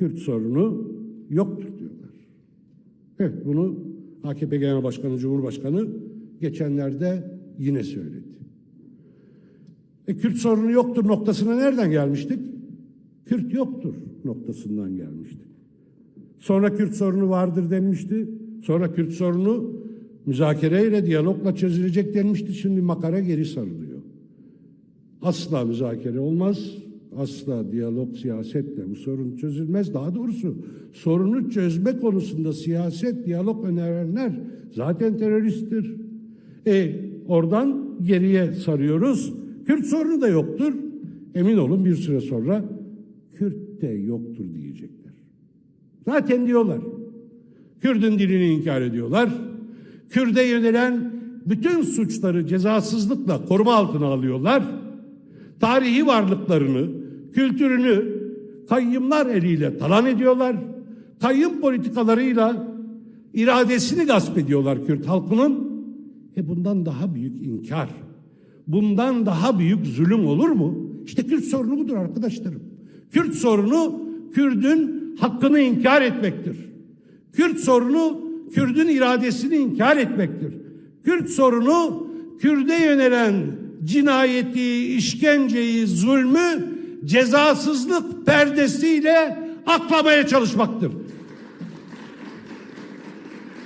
Kürt sorunu yoktur diyorlar. Evet bunu AKP Genel Başkanı, Cumhurbaşkanı geçenlerde yine söyledi. E, Kürt sorunu yoktur noktasına nereden gelmiştik? Kürt yoktur noktasından gelmiştik. Sonra Kürt sorunu vardır denmişti. Sonra Kürt sorunu müzakereyle, diyalogla çözülecek denmişti. Şimdi makara geri sarılıyor. Asla müzakere olmaz. Asla diyalog, siyasetle bu sorun çözülmez. Daha doğrusu sorunu çözme konusunda siyaset, diyalog önerenler zaten teröristtir. E oradan geriye sarıyoruz. Kürt sorunu da yoktur. Emin olun bir süre sonra Kürt de yoktur diyecekler. Zaten diyorlar. Kürdün dilini inkar ediyorlar. Kürde yönelen bütün suçları cezasızlıkla koruma altına alıyorlar. Tarihi varlıklarını, kültürünü kayyımlar eliyle talan ediyorlar. Kayyım politikalarıyla iradesini gasp ediyorlar Kürt halkının. E bundan daha büyük inkar, bundan daha büyük zulüm olur mu? İşte Kürt sorunu budur arkadaşlarım. Kürt sorunu Kürdün hakkını inkar etmektir. Kürt sorunu Kürdün iradesini inkar etmektir. Kürt sorunu Kürde yönelen cinayeti, işkenceyi, zulmü cezasızlık perdesiyle aklamaya çalışmaktır.